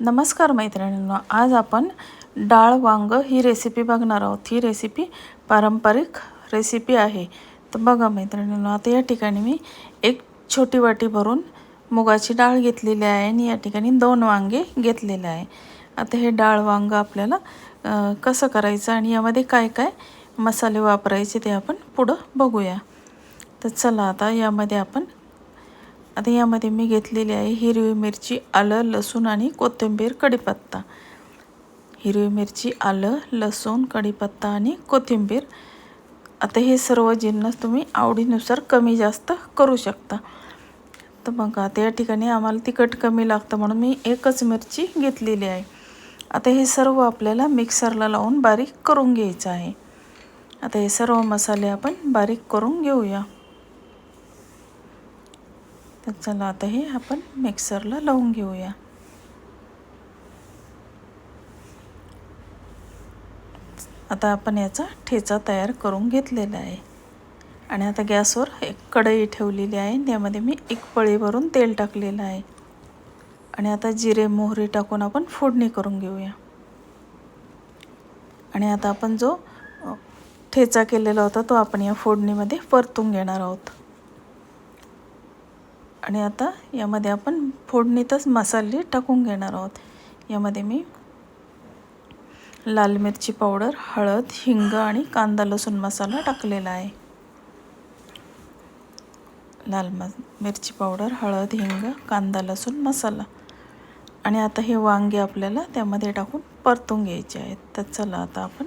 नमस्कार मैत्रिणींनो आज आपण डाळ वांग ही रेसिपी बघणार आहोत. ही रेसिपी पारंपरिक रेसिपी आहे. तर बघा मैत्रिणींनो आता या ठिकाणी मी एक छोटी वाटी भरून मुगाची डाळ घेतलेली आहे आणि या ठिकाणी दोन वांगे घेतलेले आहे. आता हे डाळ वांग आपल्याला कसं करायचं आणि यामध्ये काय काय मसाले वापरायचे ते आपण पुढं बघूया. तर चला आता यामध्ये आपण आता यामध्ये मी घेतलेली आहे हिरवी मिरची आलं लसूण आणि कोथिंबीर कढीपत्ता. हिरवी मिरची आलं लसूण कढीपत्ता आणि कोथिंबीर. आता हे सर्व जिन्नस तुम्ही आवडीनुसार कमी जास्त करू शकता. तर बघा आता या ठिकाणी आम्हाला तिखट कमी लागतं म्हणून मी एकच मिरची घेतलेली आहे. आता हे सर्व आपल्याला मिक्सरला लावून बारीक करून घ्यायचं आहे. आता हे सर्व मसाले आपण बारीक करून घेऊया. तर चला आता हे आपण मिक्सरला लावून घेऊया. आता आपण याचा ठेचा तयार करून घेतलेला आहे. आणि आता गॅसवर एक कढई ठेवलेली आहे. त्यामध्ये मी एक पळी भरून तेल टाकलेलं आहे. आणि आता जिरे मोहरी टाकून आपण फोडणी करून घेऊया. आणि आता आपण जो ठेचा केलेला होता तो आपण या फोडणीमध्ये परतून घेणार आहोत. आणि आता यामध्ये आपण फोडणीतच मसाले टाकून घेणार आहोत. यामध्ये मी लाल मिरची पावडर हळद हिंग आणि कांदा लसूण मसाला टाकलेला आहे. लाल म मिरची पावडर हळद हिंग कांदा लसूण मसाला. आणि आता हे वांगे आपल्याला त्यामध्ये टाकून परतून घ्यायचे आहेत. तर चला आता आपण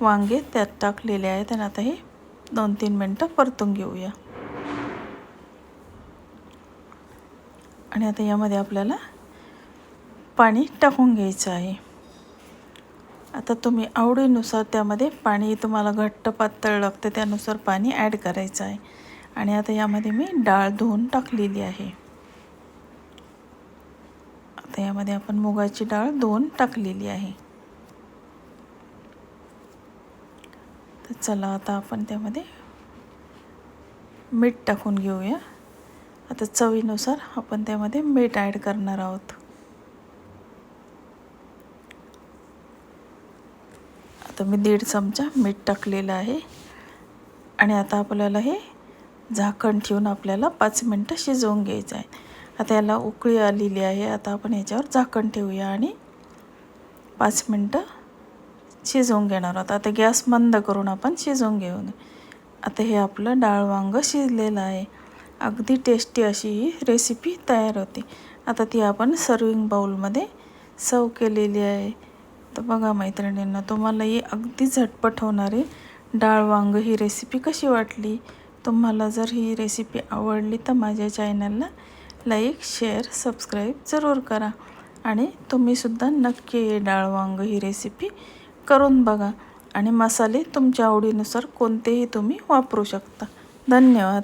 वांगे त्यात टाकलेले आहेत आणि आता हे दोन तीन मिनटं परतून घेऊया. आणि आता यामध्ये आपल्याला पाणी टाकून घ्यायचं आहे. आता तुम्ही आवडीनुसार त्यामध्ये पाणी तुम्हाला घट्ट पातळ लागतं त्यानुसार पाणी ॲड करायचं आहे. आणि आता यामध्ये मी डाळ धुवून टाकलेली आहे. आता यामध्ये आपण मुगाची डाळ धुवून टाकलेली आहे. तर चला आता आपण त्यामध्ये मीठ टाकून घेऊया. आता चवीनुसार आपण त्यामध्ये मीठ ॲड करणार आहोत. आता मी दीड चमचा मीठ टाकलेलं आहे. आणि आता आपल्याला हे झाकण ठेवून आपल्याला पाच मिनटं शिजवून घ्यायचं आहे. आता याला उकळी आलेली आहे. आता आपण याच्यावर झाकण ठेवूया आणि पाच मिनटं शिजवून घेणार आहोत. आता गॅस मंद करून आपण शिजवून घेऊन आता हे आपलं डाळ वांग शिजलेलं आहे. अगदी टेस्टी अशी ही रेसिपी तयार होते. आता ती आपण सर्विंग बाउलमध्ये सर्व केलेली आहे. तर बघा मैत्रिणींना तुम्हाला ही अगदी झटपट होणारी डाळ वांग ही रेसिपी कशी वाटली? तुम्हाला जर ही रेसिपी आवडली तर माझ्या चॅनलला लाईक शेअर सबस्क्राईब जरूर करा. आणि तुम्हीसुद्धा नक्की डाळ वांग ही रेसिपी करून बघा. आणि मसाले तुमच्या आवडीनुसार कोणतेही तुम्ही वापरू शकता. धन्यवाद.